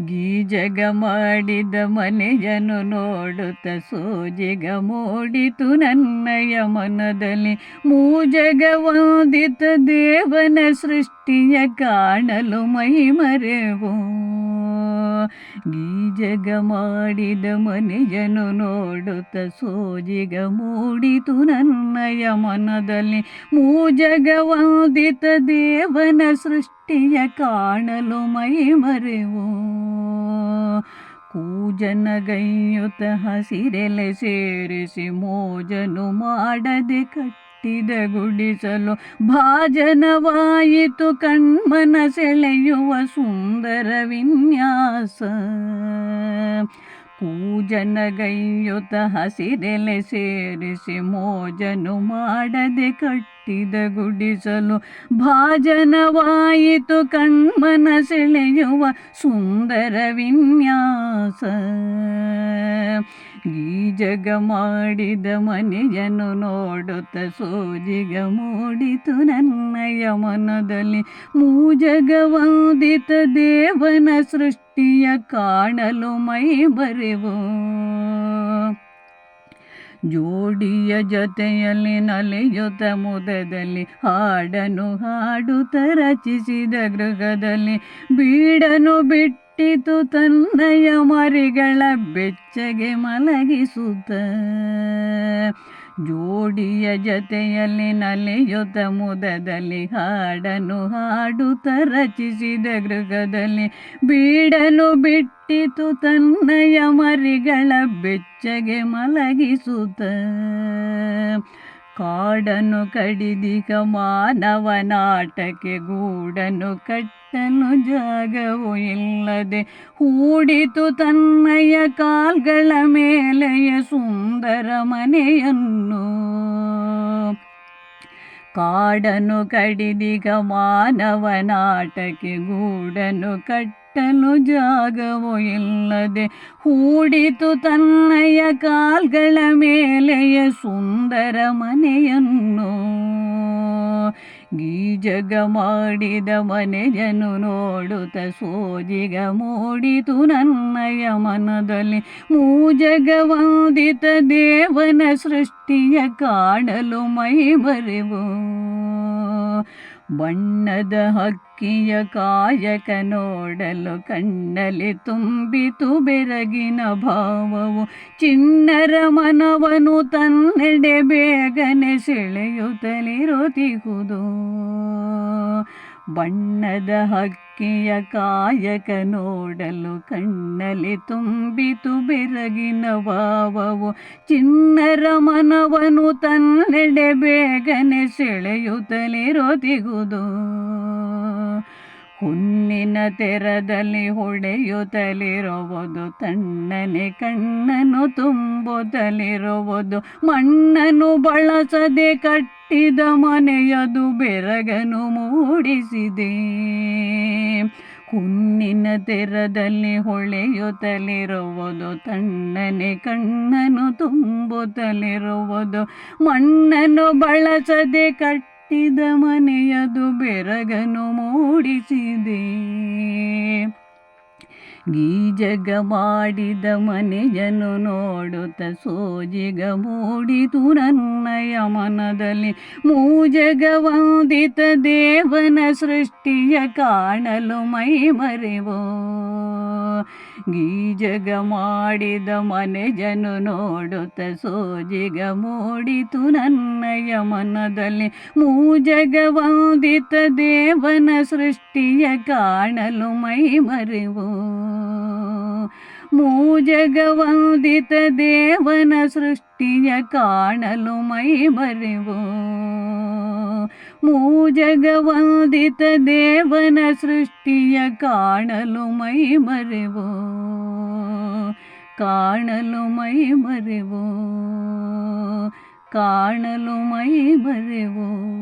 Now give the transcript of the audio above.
ಗೀಜಗ ಮಾಡಿದ ಮನೆಯನು ನೋಡುತ್ತ ಸೋಜಿಗ ಮೂಡಿತು ನನ್ನಯ ಮನದಲ್ಲಿ. ಮೂಜಗ ವಂದಿತ ದೇವನ ಸೃಷ್ಟಿಯ ಕಾಣಲು ಮೈ ಮರೆವು ಗೀಜಗ ಮಾಡಿದ ಮನೆಯನು ನೋಡುತ್ತ ಸೋಜಿಗ ಮೂಡಿತು ನನ್ನಯ ಮನದಲ್ಲಿ. ಮೂಜಗವಾದಿತ ದೇವನ ಸೃಷ್ಟಿಯ ಕಾಣಲು ಮೈ ಮರೆವು? ಕೂಜನಗೈಯುತ ಹಸಿರೆಲೆ ಸೇರಿಸಿ ಮೋಜನು ಮಾಡದೆ ಕಟ್ಟಿದ ಗುಡಿಸಲು ಭಾಜನವಾಯಿತು ಕಣ್ಮನ ಸೆಳೆಯುವ ಸುಂದರ ವಿನ್ಯಾಸ. ಕೂಜನಗೈಯುತ ಹಸಿರೆಲೆ ಸೇರಿಸಿ ಮೋಜನು ಮಾಡದೆ ಕಟ್ಟಿದ ಗುಡಿಸಲು ಭಾಜನವಾಯಿತು ಕಣ್ಮನ ಸೆಳೆಯುವ ಸುಂದರ ವಿನ್ಯಾಸ. ಗೀಜಗ ಮಾಡಿದ ಮನೆಯನ್ನು ನೋಡುತ್ತ ಸೋಜಿಗ ಮೂಡಿತು ನನ್ನಯ ಮನದಲ್ಲಿ. ಮೂಜಗ ವಂದಿತ ದೇವನ ಸೃಷ್ಟಿಯ ಕಾಣಲು ಮೈ ಬರೆವು. ಜೋಡಿಯ ಜೊತೆಯಲ್ಲಿ ನಲಿಯುತ ಮುದದಲ್ಲಿ ಹಾಡನು ಹಾಡುತ್ತ ರಚಿಸಿದ ಗೃಹದಲ್ಲಿ ಬೀಡನು ಬಿಟ್ಟಿತು ತನ್ನಯ ಮರಿಗಳ ಬೆಚ್ಚಗೆ ಮಲಗಿಸುತ್ತ. ಜೋಡಿಯ ಜತೆಯಲ್ಲಿ ನಲಿಯುತ ಮುದದಲ್ಲಿ ಹಾಡನು ಹಾಡುತ್ತ ರಚಿಸಿದ ಗೃಹದಲ್ಲಿ ಬೀಡನು ಬಿಟ್ಟಿತು ತನ್ನಯ ಮರಿಗಳ ಬೆಚ್ಚಗೆ ಮಲಗಿಸುತ್ತ. ಕಾಡನು ಮಾನವ ನಾಟಕೆ ಗೂಡನು ಕಟ್ಟನು ಜಾಗವು ಇಲ್ಲದೆ ಹೂಡಿತು ತನ್ನಯ ಕಾಲ್ಗಳ ಮೇಲೆಯ ಸುಂದರ ಮನೆಯನ್ನು. ಕಾಡನು ಕಡಿದಿಗ ಮಾನವನಾಟಕ್ಕೆ ಗೂಡನು ಕಟ್ಟಲು ಜಾಗವು ಇಲ್ಲದೆ ಹೂಡಿತು ತನ್ನಯ ಕಾಲ್ಗಳ ಮೇಲೆಯ ಸುಂದರ ಮನೆಯನ್ನು. ಗೀಜಗ ಮಾಡಿದ ಮನೆಯನ್ನು ನೋಡುತ್ತ ಸೋಜಿಗ ಮೂಡಿತು ನನ್ನಯ ಮನದಲ್ಲಿ. ಮೂಜಗ ವಂದಿತ ದೇವನ ಸೃಷ್ಟಿಯ ಕಾಣಲು ಮೈ ಬರೆವು ಬಣ್ಣದ ಹಕ್ಕಿಯ ಕಾಯಕ ನೋಡಲು ಕಣ್ಣಲ್ಲಿ ತುಂಬಿತು ಬೆರಗಿನ ಭಾವವು. ಚಿನ್ನರ ಮನವನು ತನ್ನೆಡೆ ಬೇಗನೆ ಸೆಳೆಯುತ್ತಲಿರುತ್ತಿಹುದು ಬಣ್ಣದ ಹಕ್ಕಿಯ ಕಾಯಕ ನೋಡಲು ಕಣ್ಣಲ್ಲಿ ತುಂಬಿತು ಬೆರಗಿನ ಭಾವವು. ಚಿನ್ನರ ಮನವನು ತನ್ನೆಡೆ ಬೇಗನೆ ಸೆಳೆಯುತ್ತಲಿರೋದಿಗುದು ಹುಣ್ಣಿನ ತೆರದಲ್ಲಿ ಹೊಡೆಯುತ್ತಲಿರುವುದು, ತಣ್ಣನೆ ಕಣ್ಣನು ತುಂಬುತ್ತಲಿರುವುದು, ಮಣ್ಣನ್ನು ಬಳಸದೆ ಕಟ್ಟಿದ ಮನೆಯದು ಬೆರಗನು ಮೂಡಿಸಿದೆ. ಹುಣ್ಣಿನ ತೆರದಲ್ಲಿ ಹೊಳೆಯುತ್ತಲಿರುವುದು, ತಣ್ಣನೆ ಕಣ್ಣನು ತುಂಬುತ್ತಲಿರುವುದು, ಮಣ್ಣನ್ನು ಬಳಸದೆ ಕಟ್ಟಿದ ಮನೆಯದು ಬೆರಗನು ಮೂಡಿಸಿದೆ. ಗೀಜಗ ಮಾಡಿದ ಮನೆಯನ್ನು ನೋಡುತ್ತ ಸೋಜಿಗ ಮೂಡಿತು ನನ್ನ ಮನದಲ್ಲಿ. ಮೂಜಗ ವಂದಿತ ದೇವನ ಸೃಷ್ಟಿಯ ಕಾಣಲು ಮೈ ಮರೆವೋ ಗೀಜಗ ಮಾಡಿದ ಮನೆಜನು ನೋಡುತ್ತ ಸೋಜಿಗ ಮೂಡಿತು ನನ್ನಯ ಮನದಲ್ಲಿ. ಮೂಜಗವಾದಿತ ದೇವನ ಸೃಷ್ಟಿಯ ಕಾಣಲು ಮೈ ಮರೆವು. ಮೂಜಗವಾದಿತ ದೇವನ ಸೃಷ್ಟಿಯ ಕಾಣಲು ಮೈ ಮರೆವು. ಮೂಜಗ ಜಗವಂದಿತ ದೇವನ ಸೃಷ್ಟಿಯ ಕಾಣಲು ಮೈ ಮರೆವು? ಕಾಣಲು ಮೈ ಮರೆವು? ಕಾಣಲು ಮೈ ಮರೆವು?